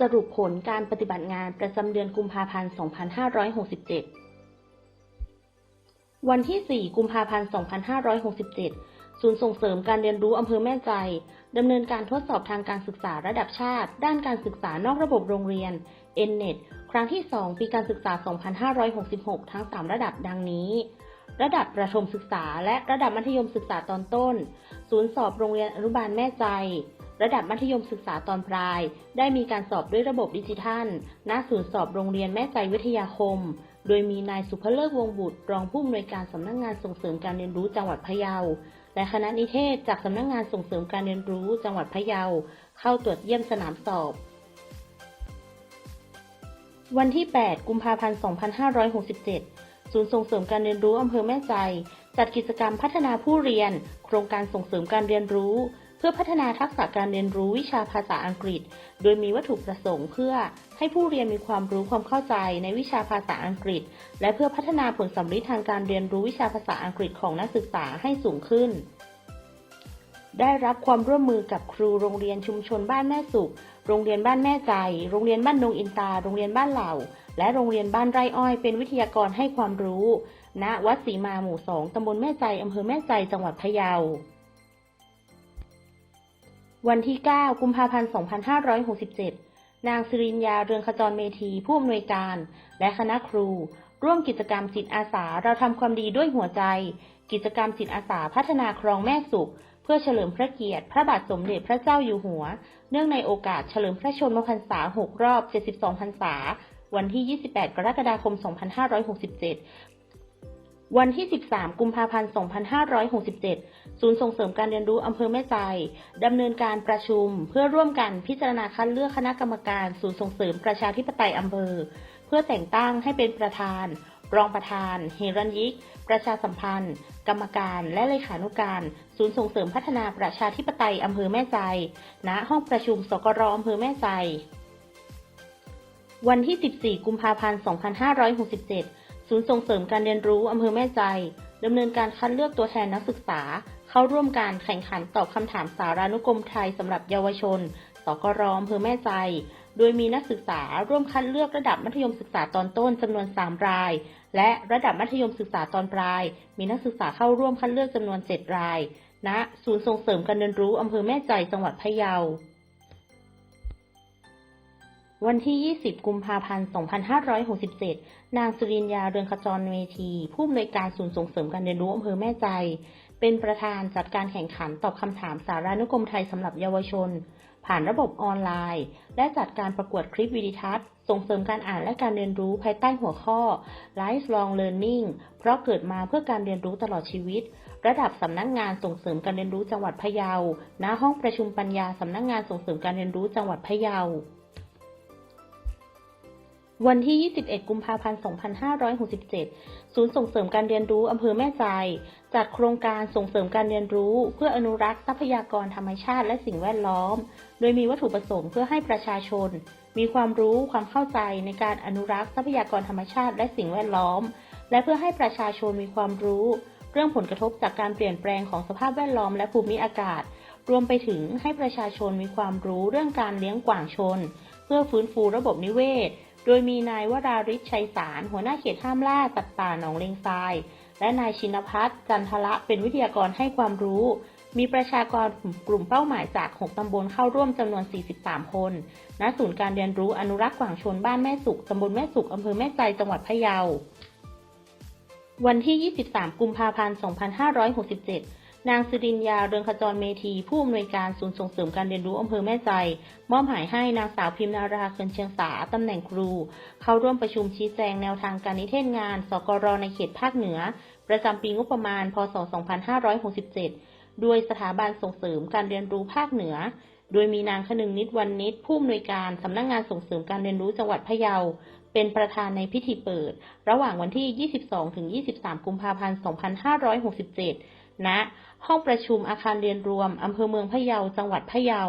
สรุปผลการปฏิบัติงานประจำเดือนกุมภาพันธ์ 2567 วันที่ 4 กุมภาพันธ์ 2567 ศูนย์ส่งเสริมการเรียนรู้อำเภอแม่ใจ ดำเนินการทดสอบทางการศึกษาระดับชาติ ด้านการศึกษานอกระบบโรงเรียน NNET ครั้งที่ 2 ปีการศึกษา 2566 ทั้ง 3 ระดับดังนี้ ระดับประถมศึกษาและระดับมัธยมศึกษาตอนต้น ศูนย์สอบโรงเรียนอนุบาลแม่ใจ ระดับมัธยมศึกษาตอนปลาย ได้มีการสอบด้วยระบบดิจิทัล ณ ศูนย์สอบโรงเรียนแม่ใจวิทยาคม โดยมีนายสุภเลิกวงบุตร รองผู้อำนวยการสำนักงานส่งเสริมการเรียนรู้จังหวัดพะเยา และคณะนิเทศจากสำนักงานส่งเสริมการเรียนรู้จังหวัดพะเยา เข้าตรวจเยี่ยมสนามสอบวันที่ 8 กุมภาพันธ์ 2567 ศูนย์ส่งเสริมการเรียนรู้อำเภอแม่ใจ จัดกิจกรรมพัฒนาผู้เรียน โครงการส่งเสริมการเรียนรู้ พื่อพัฒนาทักษะการเรียนรู้วิชาภาษาอังกฤษ โดยมีวัตถุประสงค์เพื่อให้ผู้เรียนมีความรู้ความเข้าใจในวิชาภาษาอังกฤษ และเพื่อพัฒนาผลสำลิดทางการเรียนรู้วิชาภาษาอังกฤษของนักศึกษาให้สูงขึ้น ได้รับความร่วมมือกับครูโรงเรียนชุมชนบ้านแม่สุข โรงเรียนบ้านแม่ใจ โรงเรียนบ้านดงอินตา โรงเรียนบ้านเหล่า และโรงเรียนบ้านไร่อ้อย เป็นวิทยากรให้ความรู้ ณ วัดศรีมาหมู่สองตำบลแม่ใจอำเภอแม่ใจ จังหวัดพะเยา วันที่ 9 กุมภาพันธ์ 2567 นางสิรินยาเรืองขจรเมธี ผู้อำนวยการ และคณะครู ร่วมกิจกรรมจิตอาสาเราทำความดีด้วยหัวใจ กิจกรรมจิตอาสาพัฒนาครองแม่สุข เพื่อเฉลิมพระเกียรติ พระบาทสมเด็จพระเจ้าอยู่หัว เนื่องในโอกาสเฉลิมพระชนมพรรษา 6 รอบ 72 พรรษา วันที่ 28 กรกฎาคม 2567 วันที่ 13 กุมภาพันธ์ 2567 ศูนย์ส่งเสริมการเรียนรู้อำเภอแม่ใจดำเนินการประชุม เพื่อร่วมกันพิจารณาคัดเลือกคณะกรรมการศูนย์ส่งเสริมประชาธิปไตยอำเภอ เพื่อแต่งตั้งให้เป็นประธาน รองประธาน เฮรัญยิก ประชาสัมพันธ์ กรรมการ และเลขานุการ ศูนย์ส่งเสริมพัฒนาประชาธิปไตยอำเภอแม่ใจ ณ ห้องประชุม สกรอำเภอแม่ใจ วันที่ 14 กุมภาพันธ์ 2567 ศูนย์ส่งเสริมการเรียนรู้อำเภอแม่ใจดำเนินการคัดเลือกตัวแทนนักศึกษา เข้าร่วมการแข่งขันตอบคำถามสารานุกรมไทยสำหรับเยาวชน สกรอำเภอแม่ใจ โดยมีนักศึกษาร่วมคัดเลือกระดับมัธยมศึกษาตอนต้นจำนวน 3 ราย และระดับมัธยมศึกษาตอนปลาย มีนักศึกษาเข้าร่วมคัดเลือกจำนวน 7 ราย ณ ศูนย์ส่งเสริมการเรียนรู้อำเภอแม่ใจจังหวัดพะเยา วันที่ 20 กุมภาพันธ์ 2567 นางสุรินยาเรืองขจรเวที ผู้อำนวยการศูนย์ส่งเสริมการเรียนรู้อำเภอแม่ใจ เป็นประธานจัดการแข่งขันตอบคำถามสารานุกรมไทยสำหรับเยาวชน ผ่านระบบออนไลน์ และจัดการประกวดคลิปวิดีทัศน์ ส่งเสริมการอ่านและการเรียนรู้ภายใต้หัวข้อ Lifelong Learning เพราะเกิดมาเพื่อการเรียนรู้ตลอดชีวิต ระดับสำนักงานส่งเสริมการเรียนรู้จังหวัดพะเยา ณ ห้องประชุมปัญญาสำนักงานส่งเสริมการเรียนรู้จังหวัดพะเยา วันที่ 21 กุมภาพันธ์ 2567 ศูนย์ส่งเสริมการเรียนรู้อำเภอแม่ใจจัดโครงการส่งเสริมการเรียนรู้ เพื่ออนุรักษ์ทรัพยากรธรรมชาติและสิ่งแวดล้อม โดยมีวัตถุประสงค์เพื่อให้ประชาชน มีความรู้ความเข้าใจในการอนุรักษ์ทรัพยากรธรรมชาติและสิ่งแวดล้อม และเพื่อให้ประชาชนมีความรู้ เรื่องผลกระทบจากการเปลี่ยนแปลงของสภาพแวดล้อมและภูมิอากาศ รวมไปถึงให้ประชาชนมีความรู้เรื่องการเลี้ยงกวางชน เพื่อฟื้นฟูระบบนิเวศ โดยมีนายวราริศชัยสาร หัวหน้าเขตห้ามล่าสัตว์ป่าหนองเลงทราย และนายชินพัฒน์จันทละเป็นวิทยากรให้ความรู้ มีประชากรกลุ่มเป้าหมายจาก 6 ตำบลเข้าร่วมจำนวน 43 คน ณ ศูนย์การเรียนรู้อนุรักษ์กวางชนบ้านแม่สุขตำบลแม่สุขอำเภอแม่ใจจังหวัดพะเยา วันที่ 23 กุมภาพันธ์ 2567 นางสิรินยาเรืองขจรเมธีผู้อำนวยการศูนย์ส่งเสริมการเรียนรู้อำเภอแม่ใจ มอบหมายให้นางสาวพิมนาราเคินเชียงสาตำแหน่งครู เข้าร่วมประชุมชี้แจงแนวทางการนิเทศงาน สกรในเขตภาคเหนือ ประจำปีงบประมาณ พศ 2567 ด้วยสถาบันส่งเสริมการเรียนรู้ภาคเหนือ โดยมีนางคนึงนิดวันนิดผู้อำนวยการสำนักงงานส่งเสริมการเรียนรู้จังหวัดพะเยาเป็นประธานในพิธีเปิด ระหว่างวันที่ 22-23 กุมภาพันธ์ 2567 ณห้องประชุมอาคารเรียนรวมอำเภอเมืองพะเยาจังหวัดพะเยา